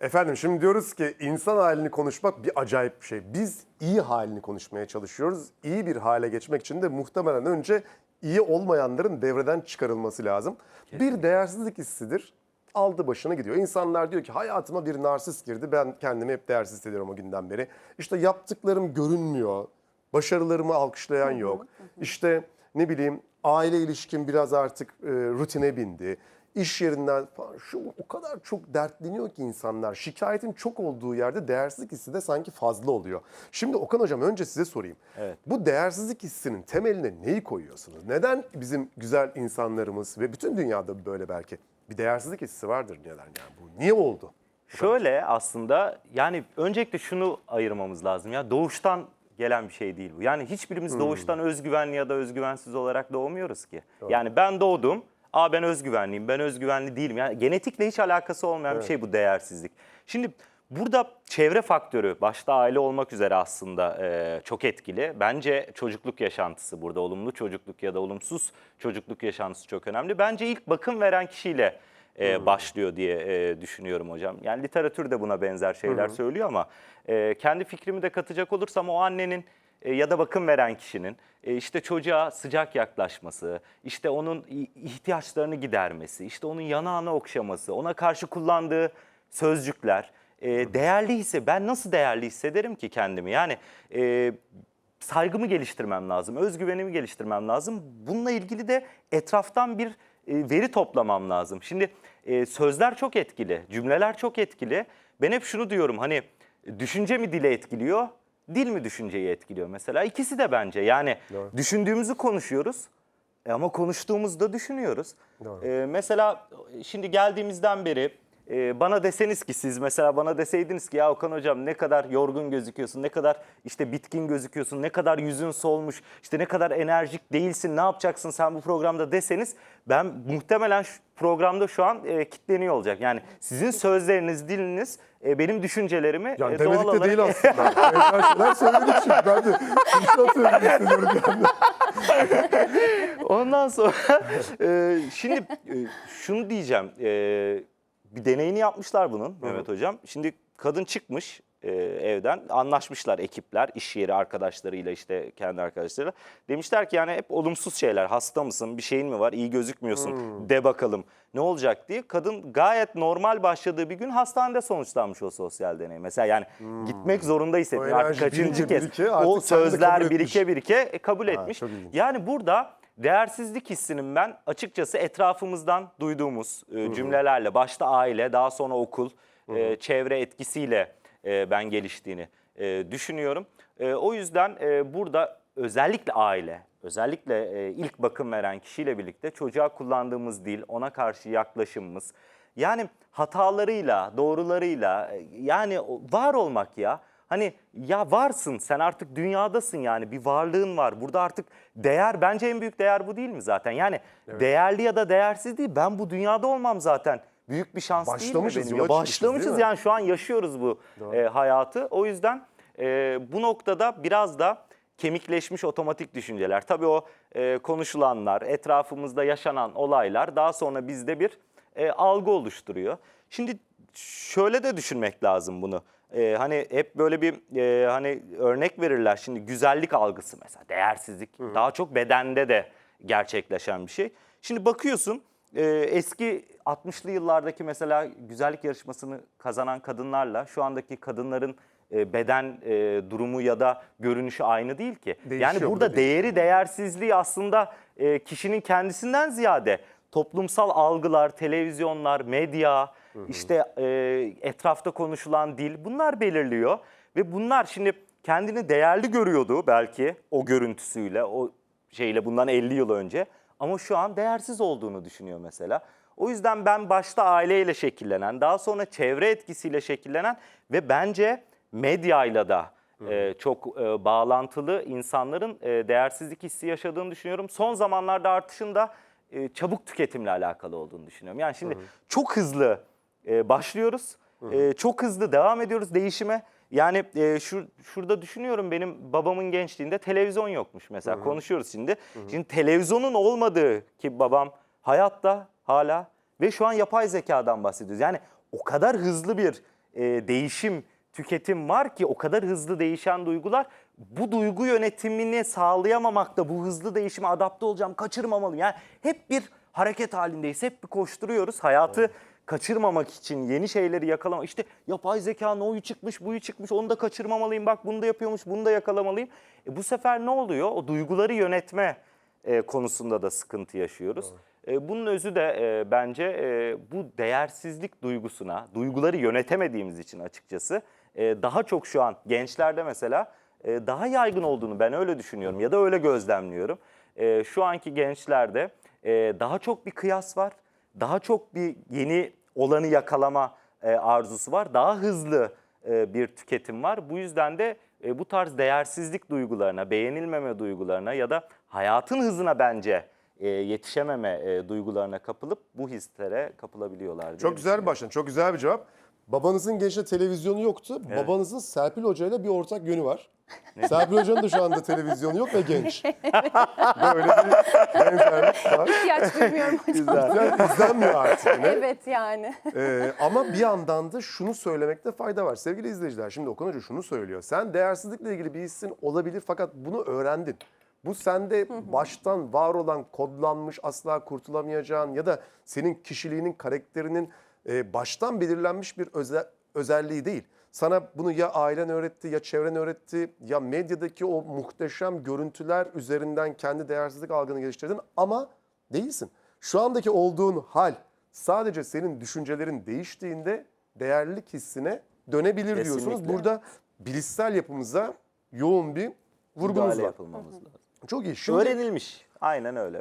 Efendim şimdi diyoruz ki insan halini konuşmak bir acayip bir şey. Biz iyi halini konuşmaya çalışıyoruz. İyi bir hale geçmek için de muhtemelen önce iyi olmayanların devreden çıkarılması lazım. Bir değersizlik hissidir. Aldı başına gidiyor. İnsanlar diyor ki hayatıma bir narsist girdi. Ben kendimi hep değersiz hissediyorum o günden beri. İşte yaptıklarım görünmüyor. Başarılarımı alkışlayan yok. İşte ne bileyim aile ilişkim biraz artık e, rutine bindi. İş yerinden falan şu o kadar çok dertleniyor ki insanlar. Şikayetin çok olduğu yerde değersizlik hissi de sanki fazla oluyor. Şimdi Okan Hocam önce size sorayım. Evet. Bu değersizlik hissinin temeline neyi koyuyorsunuz? Neden bizim güzel insanlarımız ve bütün dünyada böyle belki bir değersizlik hissi vardır neden yani bu? Niye oldu? Şöyle aslında yani öncelikle şunu ayırmamız lazım ya doğuştan gelen bir şey değil bu. Yani hiçbirimiz doğuştan özgüvenli ya da özgüvensiz olarak doğmuyoruz ki. Yani ben doğdum, aa ben özgüvenliyim, ben özgüvenli değilim. Yani genetikle hiç alakası olmayan bir şey bu değersizlik. Şimdi burada çevre faktörü başta aile olmak üzere aslında e, çok etkili. Bence çocukluk yaşantısı burada olumlu çocukluk ya da olumsuz çocukluk yaşantısı çok önemli. Bence ilk bakım veren kişiyle e, başlıyor diye e, düşünüyorum hocam. Yani literatür de buna benzer şeyler söylüyor ama e, kendi fikrimi de katacak olursam o annenin e, ya da bakım veren kişinin e, işte çocuğa sıcak yaklaşması, işte onun ihtiyaçlarını gidermesi, işte onun yanağını okşaması, ona karşı kullandığı sözcükler, e, değerli hisse ben nasıl değerli hissederim ki kendimi? Yani e, saygımı geliştirmem lazım, özgüvenimi geliştirmem lazım. Bununla ilgili de etraftan bir veri toplamam lazım. Şimdi e, sözler çok etkili, cümleler çok etkili. Ben hep şunu diyorum hani düşünce mi dile etkiliyor, dil mi düşünceyi etkiliyor mesela? İkisi de bence yani Doğru. düşündüğümüzü konuşuyoruz. E ama konuştuğumuzda düşünüyoruz. Doğru. E, mesela şimdi geldiğimizden beri e, bana deseniz ki siz mesela bana deseydiniz ki ya Okan hocam ne kadar yorgun gözüküyorsun, ne kadar işte bitkin gözüküyorsun, ne kadar yüzün solmuş, işte ne kadar enerjik değilsin, ne yapacaksın sen bu programda deseniz ben muhtemelen şu programda şu an e, kitleniyor olacak. Yani sizin sözleriniz, diliniz e, benim düşüncelerimi Yani e, doğal de olarak değil aslında. Benzer şeyler söyledik şimdi. Ben de bir anda. Ondan sonra e, şimdi e, şunu diyeceğim. E, bir deneyini yapmışlar bunun Mehmet Hocam. Şimdi kadın çıkmış e, evden anlaşmışlar ekipler iş yeri arkadaşlarıyla işte kendi arkadaşlarıyla. Demişler ki yani hep olumsuz şeyler hasta mısın bir şeyin mi var iyi gözükmüyorsun de bakalım ne olacak diye. Kadın gayet normal başladığı bir gün hastanede sonuçlanmış o sosyal deney. Mesela yani gitmek zorunda O artık enerji kaçıncı birike kez birike artık o sözler kabul etmiş. birike birike e, kabul etmiş. çok ilginç. Yani burada değersizlik hissinin ben açıkçası etrafımızdan duyduğumuz e, cümlelerle başta aile daha sonra okul e, çevre etkisiyle e, ben geliştiğini e, düşünüyorum. E, o yüzden e, burada özellikle aile özellikle e, ilk bakım veren kişiyle birlikte çocuğa kullandığımız dil ona karşı yaklaşımımız yani hatalarıyla doğrularıyla e, yani var olmak ya. Hani ya varsın sen artık dünyadasın yani bir varlığın var. Burada artık değer bence en büyük değer bu değil mi zaten? Yani değerli ya da değersiz değil ben bu dünyada olmam zaten. Büyük bir şans Başlamışız, değil mi benim? Ya başlamışız değil mi? yani şu an yaşıyoruz bu e, hayatı. O yüzden e, bu noktada biraz da kemikleşmiş otomatik düşünceler. Tabii o e, konuşulanlar, etrafımızda yaşanan olaylar daha sonra bizde bir e, algı oluşturuyor. Şimdi şöyle de düşünmek lazım bunu. E, hani hep böyle bir e, hani örnek verirler. Şimdi güzellik algısı mesela değersizlik daha çok bedende de gerçekleşen bir şey. Şimdi bakıyorsun e, eski 60'lı yıllardaki mesela güzellik yarışmasını kazanan kadınlarla şu andaki kadınların e, beden e, durumu ya da görünüşü aynı değil ki. Değişiyor, yani bu da burada değeri değersizliği aslında e, kişinin kendisinden ziyade toplumsal algılar, televizyonlar, medya, işte e, etrafta konuşulan dil bunlar belirliyor ve bunlar şimdi kendini değerli görüyordu belki o görüntüsüyle, o şeyle bundan 50 yıl önce ama şu an değersiz olduğunu düşünüyor mesela. O yüzden ben başta aileyle şekillenen, daha sonra çevre etkisiyle şekillenen ve bence medyayla da e, çok e, bağlantılı insanların e, değersizlik hissi yaşadığını düşünüyorum. Son zamanlarda artışın da e, çabuk tüketimle alakalı olduğunu düşünüyorum. Yani şimdi çok hızlı e, başlıyoruz, e, çok hızlı devam ediyoruz değişime. Yani e, şu şurada düşünüyorum benim babamın gençliğinde televizyon yokmuş mesela konuşuyoruz şimdi. Şimdi televizyonun olmadığı ki babam hayatta hala ve şu an yapay zekadan bahsediyoruz. Yani o kadar hızlı bir e, değişim, tüketim var ki o kadar hızlı değişen duygular bu duygu yönetimini sağlayamamakta bu hızlı değişime adapte olacağım, kaçırmamalıyım. Yani hep bir hareket halindeyiz, hep bir koşturuyoruz. Hayatı kaçırmamak için yeni şeyleri yakalamak. İşte yapay zekanın oyu çıkmış, buyu çıkmış, onu da kaçırmamalıyım. Bak bunu da yapıyormuş, bunu da yakalamalıyım. E, bu sefer ne oluyor? O duyguları yönetme e, konusunda da sıkıntı yaşıyoruz. E, bunun özü de e, bence e, bu değersizlik duygusuna, duyguları yönetemediğimiz için açıkçası e, daha çok şu an gençlerde mesela e, daha yaygın olduğunu ben öyle düşünüyorum ya da öyle gözlemliyorum. E, şu anki gençlerde e, daha çok bir kıyas var, daha çok bir yeni olanı yakalama e, arzusu var, daha hızlı e, bir tüketim var. Bu yüzden de e, bu tarz değersizlik duygularına, beğenilmeme duygularına ya da hayatın hızına bence e, yetişememe e, duygularına kapılıp bu hislere kapılabiliyorlar. diye Çok güzel bir başlangıç, çok güzel bir cevap. Babanızın gençte televizyonu yoktu. Babanızın Serpil Hoca ile bir ortak yönü var. Serpil Hoca'nın da şu anda televizyonu yok ve genç. Böyle bir benzerlik var. İhtiyaç duymuyorum hocam. Güzel izlenmiyor artık. yine. Evet yani. Ee, ama bir yandan da şunu söylemekte fayda var. Sevgili izleyiciler şimdi Okan Hoca şunu söylüyor. Sen değersizlikle ilgili bir hissin olabilir fakat bunu öğrendin. Bu sende baştan var olan kodlanmış asla kurtulamayacağın ya da senin kişiliğinin, karakterinin e, baştan belirlenmiş bir öze- özelliği değil. Sana bunu ya ailen öğretti, ya çevren öğretti, ya medyadaki o muhteşem görüntüler üzerinden kendi değersizlik algını geliştirdin ama değilsin. Şu andaki olduğun hal sadece senin düşüncelerin değiştiğinde değerlilik hissine dönebilir diyorsunuz. Kesinlikle. Burada bilişsel yapımıza yoğun bir vurgunuz var. yapılmamız lazım. Çok iyi. Şimdi Öğrenilmiş. Aynen öyle.